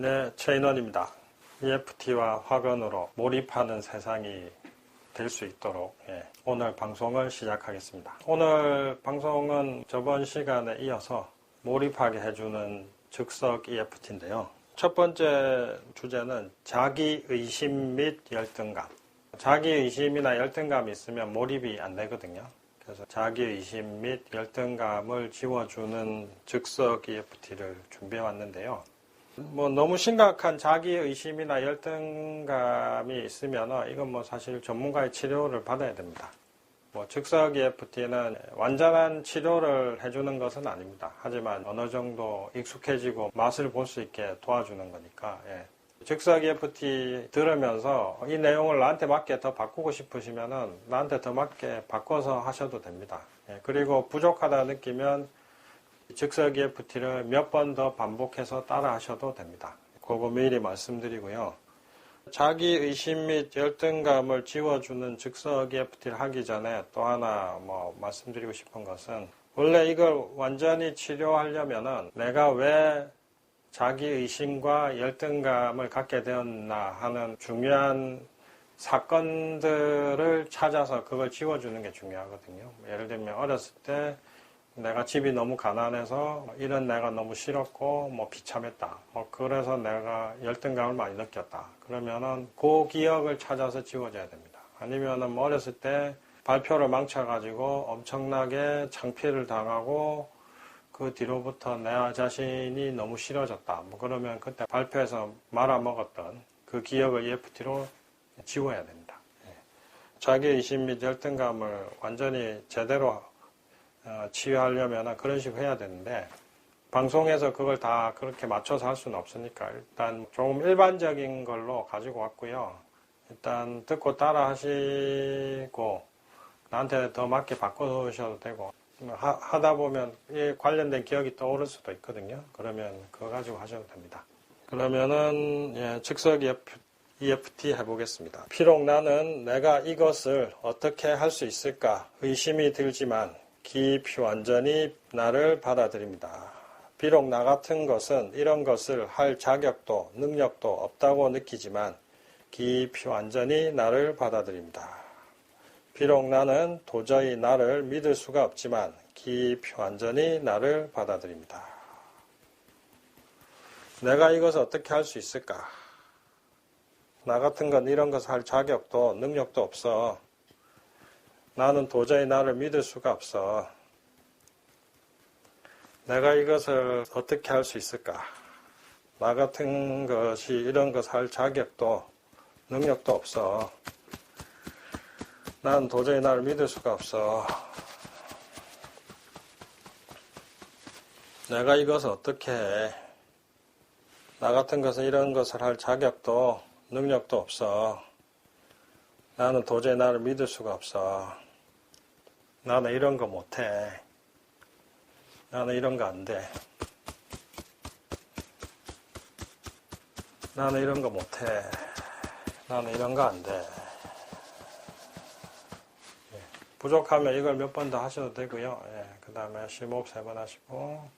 네, 최인원입니다. EFT와 화건으로 몰입하는 세상이 될 수 있도록 예, 오늘 방송을 시작하겠습니다. 오늘 방송은 저번 시간에 이어서 몰입하게 해주는 즉석 EFT인데요. 첫 번째 주제는 자기 의심 및 열등감. 자기 의심이나 열등감이 있으면 몰입이 안 되거든요. 그래서 자기 의심 및 열등감을 지워주는 즉석 EFT를 준비해 왔는데요. 뭐 너무 심각한 자기 의심이나 열등감이 있으면 이건 뭐 사실 전문가의 치료를 받아야 됩니다. 뭐 즉석 EFT는 완전한 치료를 해주는 것은 아닙니다. 하지만 어느 정도 익숙해지고 맛을 볼 수 있게 도와주는 거니까 예. 즉석 EFT 들으면서 이 내용을 나한테 맞게 더 바꾸고 싶으시면은 나한테 더 맞게 바꿔서 하셔도 됩니다. 예. 그리고 부족하다 느끼면 즉석 EFT를 몇 번 더 반복해서 따라 하셔도 됩니다. 그거 미리 말씀드리고요. 자기 의심 및 열등감을 지워주는 즉석 EFT를 하기 전에 또 하나 뭐 말씀드리고 싶은 것은 원래 이걸 완전히 치료하려면은 내가 왜 자기 의심과 열등감을 갖게 되었나 하는 중요한 사건들을 찾아서 그걸 지워주는 게 중요하거든요. 예를 들면 어렸을 때 내가 집이 너무 가난해서 이런 내가 너무 싫었고 뭐 비참했다. 뭐 그래서 내가 열등감을 많이 느꼈다. 그러면은 그 기억을 찾아서 지워줘야 됩니다. 아니면은 뭐 어렸을 때 발표를 망쳐가지고 엄청나게 창피를 당하고 그 뒤로부터 내 자신이 너무 싫어졌다. 뭐 그러면 그때 발표에서 말아먹었던 그 기억을 EFT로 지워야 됩니다. 예. 자기 의심 및 열등감을 완전히 제대로 어, 치유하려면 그런 식으로 해야 되는데 방송에서 그걸 다 그렇게 맞춰서 할 수는 없으니까 일단 조금 일반적인 걸로 가지고 왔고요. 일단 듣고 따라 하시고 나한테 더 맞게 바꿔주셔도 되고 하, 다 보면 이 관련된 기억이 떠오를 수도 있거든요. 그러면 그거 가지고 하셔도 됩니다. 그러면은 예, 즉석 EFT 해보겠습니다. 비록 나는 내가 이것을 어떻게 할 수 있을까 의심이 들지만 깊이 완전히 나를 받아들입니다. 비록 나 같은 것은 이런 것을 할 자격도 능력도 없다고 느끼지만 깊이 완전히 나를 받아들입니다. 비록 나는 도저히 나를 믿을 수가 없지만 깊이 완전히 나를 받아들입니다. 내가 이것을 어떻게 할 수 있을까? 나 같은 건 이런 것을 할 자격도 능력도 없어. 나는 도저히 나를 믿을 수가 없어. 내가 이것을 어떻게 할 수 있을까? 나 같은 것이 이런 것을 할 자격도 능력도 없어. 난 도저히 나를 믿을 수가 없어. 내가 이것을 어떻게 해? 나 같은 것은 이런 것을 할 자격도 능력도 없어. 나는 도저히 나를 믿을 수가 없어. 나는 이런 거 못해. 나는 이런 거 안 돼. 나는 이런 거 못해. 나는 이런 거 안 돼. 예. 부족하면 이걸 몇 번 더 하셔도 되고요. 예. 그 다음에 심호흡 세 번 하시고.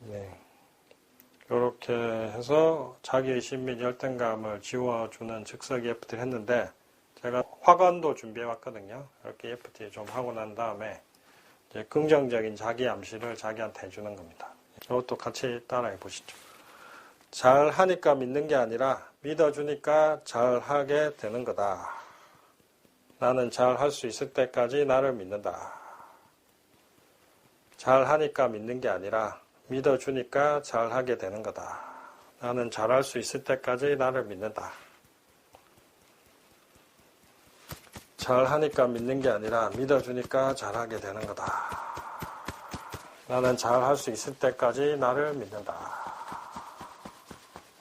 네. 이렇게 해서 자기 의심 및 열등감을 지워주는 즉석 EFT를 했는데 제가 화관도 준비해 왔거든요. 이렇게 EFT 좀 하고 난 다음에 이제 긍정적인 자기 암시를 자기한테 해주는 겁니다. 이것도 같이 따라해 보시죠. 잘 하니까 믿는 게 아니라 믿어주니까 잘 하게 되는 거다. 나는 잘 할 수 있을 때까지 나를 믿는다. 잘 하니까 믿는 게 아니라 믿어주니까 잘하게 되는 거다. 나는 잘할 수 있을 때까지 나를 믿는다. 잘하니까 믿는 게 아니라 믿어주니까 잘하게 되는 거다. 나는 잘할 수 있을 때까지 나를 믿는다.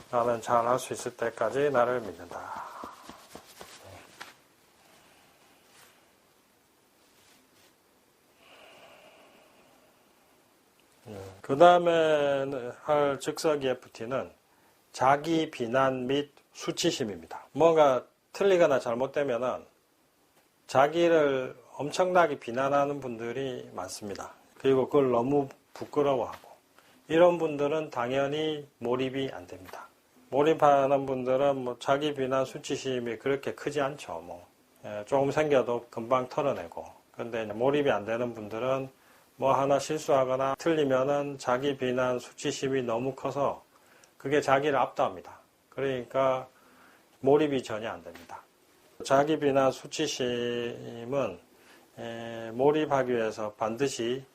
나는 잘할 수 있을 때까지 나를 믿는다. 그 다음에 할 즉석 EFT는 자기 비난 및 수치심입니다. 뭔가 틀리거나 잘못되면은 자기를 엄청나게 비난하는 분들이 많습니다. 그리고 그걸 너무 부끄러워하고 이런 분들은 당연히 몰입이 안 됩니다. 몰입하는 분들은 뭐 자기 비난 수치심이 그렇게 크지 않죠. 뭐 예, 조금 생겨도 금방 털어내고 근데 몰입이 안 되는 분들은 뭐 하나 실수하거나 틀리면은 자기 비난 수치심이 너무 커서 그게 자기를 압도합니다. 그러니까 몰입이 전혀 안 됩니다. 자기 비난 수치심은 몰입하기 위해서 반드시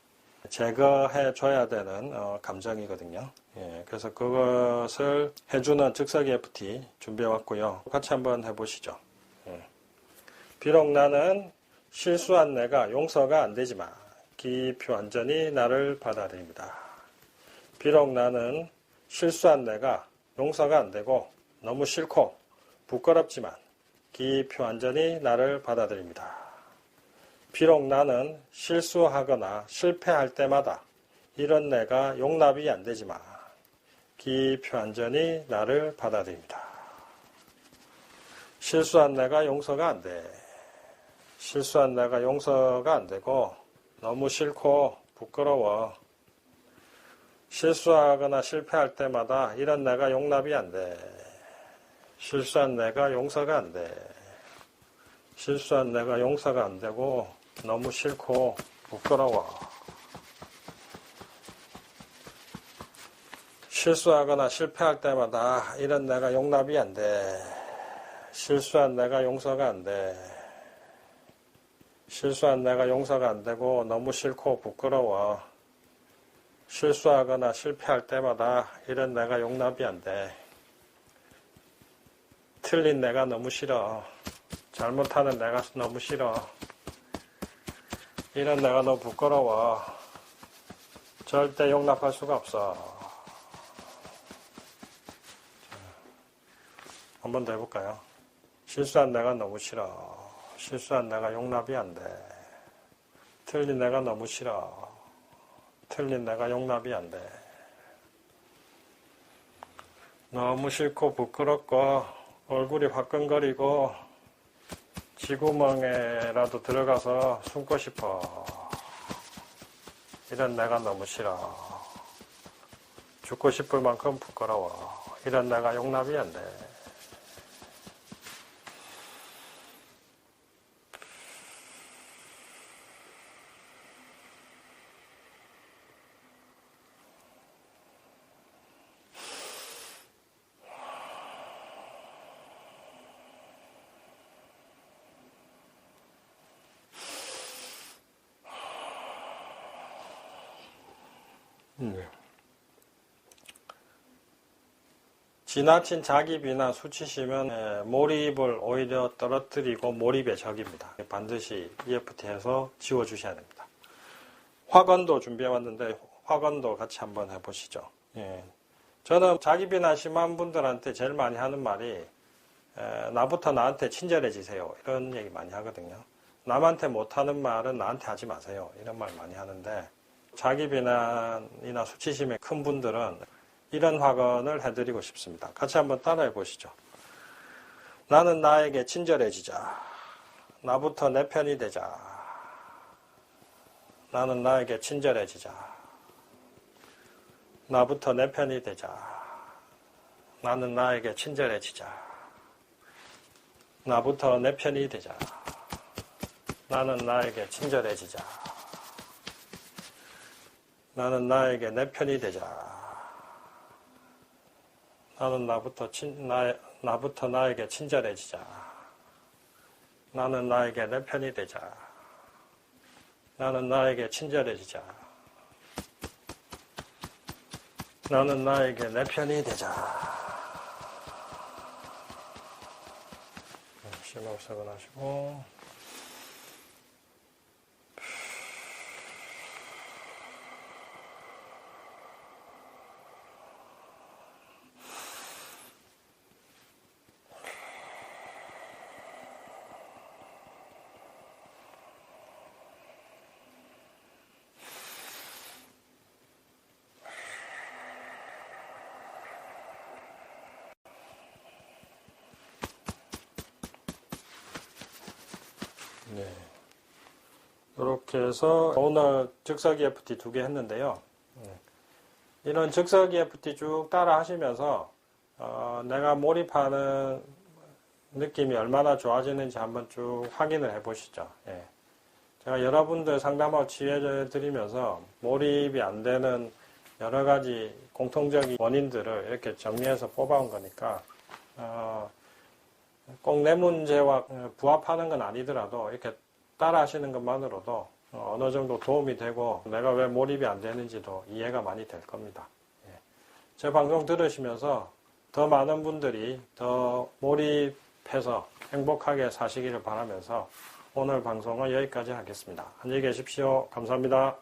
제거해 줘야 되는 어, 감정이거든요. 예, 그래서 그것을 해주는 즉석 EFT 준비해 왔고요. 같이 한번 해보시죠. 예. 비록 나는 실수한 내가 용서가 안 되지만 기표 완전히 나를 받아들입니다. 비록 나는 실수한 내가 용서가 안 되고 너무 싫고 부끄럽지만 기표 완전히 나를 받아들입니다. 비록 나는 실수하거나 실패할 때마다 이런 내가 용납이 안 되지만 기표 완전히 나를 받아들입니다. 실수한 내가 용서가 안 돼. 실수한 내가 용서가 안 되고 너무 싫고 부끄러워. 실수하거나 실패할 때마다 이런 내가 용납이 안 돼. 실수한 내가 용서가 안 돼. 실수한 내가 용서가 안 되고 너무 싫고 부끄러워. 실수하거나 실패할 때마다 이런 내가 용납이 안 돼. 실수한 내가 용서가 안 돼. 실수한 내가 용서가 안 되고 너무 싫고 부끄러워. 실수하거나 실패할 때마다 이런 내가 용납이 안 돼. 틀린 내가 너무 싫어. 잘못하는 내가 너무 싫어. 이런 내가 너무 부끄러워. 절대 용납할 수가 없어. 한 번 더 해볼까요? 실수한 내가 너무 싫어. 실수한 내가 용납이 안 돼. 틀린 내가 너무 싫어. 틀린 내가 용납이 안 돼. 너무 싫고 부끄럽고 얼굴이 화끈거리고 지구멍에라도 들어가서 숨고 싶어. 이런 내가 너무 싫어. 죽고 싶을 만큼 부끄러워. 이런 내가 용납이 안 돼. 네. 지나친 자기 비난 수치심은 몰입을 오히려 떨어뜨리고 몰입의 적입니다. 반드시 EFT에서 지워주셔야 됩니다. 화건도 준비해 왔는데 화건도 같이 한번 해보시죠. 예. 저는 자기 비난 심한 분들한테 제일 많이 하는 말이 에, 나부터 나한테 친절해지세요. 이런 얘기 많이 하거든요. 남한테 못하는 말은 나한테 하지 마세요. 이런 말 많이 하는데 자기 비난이나 수치심이 큰 분들은 이런 확언을 해드리고 싶습니다. 같이 한번 따라해 보시죠. 나는 나에게 친절해지자. 나부터 내 편이 되자. 나는 나에게 친절해지자. 나부터 내 편이 되자. 나는 나에게 친절해지자. 나부터 내 편이 되자. 나는 나에게 친절해지자. 나는 나에게 내 편이 되자. 나는 나부터 친, 나, 나부터 나에게 친절해지자. 나는 나에게 내 편이 되자. 나는 나에게 친절해지자. 나는 나에게 내 편이 되자. 심호흡석을 하시고. 이렇게 해서 오늘 즉석 EFT 두 개 했는데요. 음. 이런 즉석 EFT 쭉 따라 하시면서 어, 내가 몰입하는 느낌이 얼마나 좋아지는지 한번 쭉 확인을 해 보시죠. 예. 제가 여러분들 상담하고 치유해 드리면서 몰입이 안 되는 여러 가지 공통적인 원인들을 이렇게 정리해서 뽑아온 거니까 어, 꼭 내 문제와 부합하는 건 아니더라도 이렇게 따라 하시는 것만으로도 어, 어느 정도 도움이 되고 내가 왜 몰입이 안 되는지도 이해가 많이 될 겁니다. 예. 제 방송 들으시면서 더 많은 분들이 더 몰입해서 행복하게 사시기를 바라면서 오늘 방송은 여기까지 하겠습니다. 안녕히 계십시오. 감사합니다.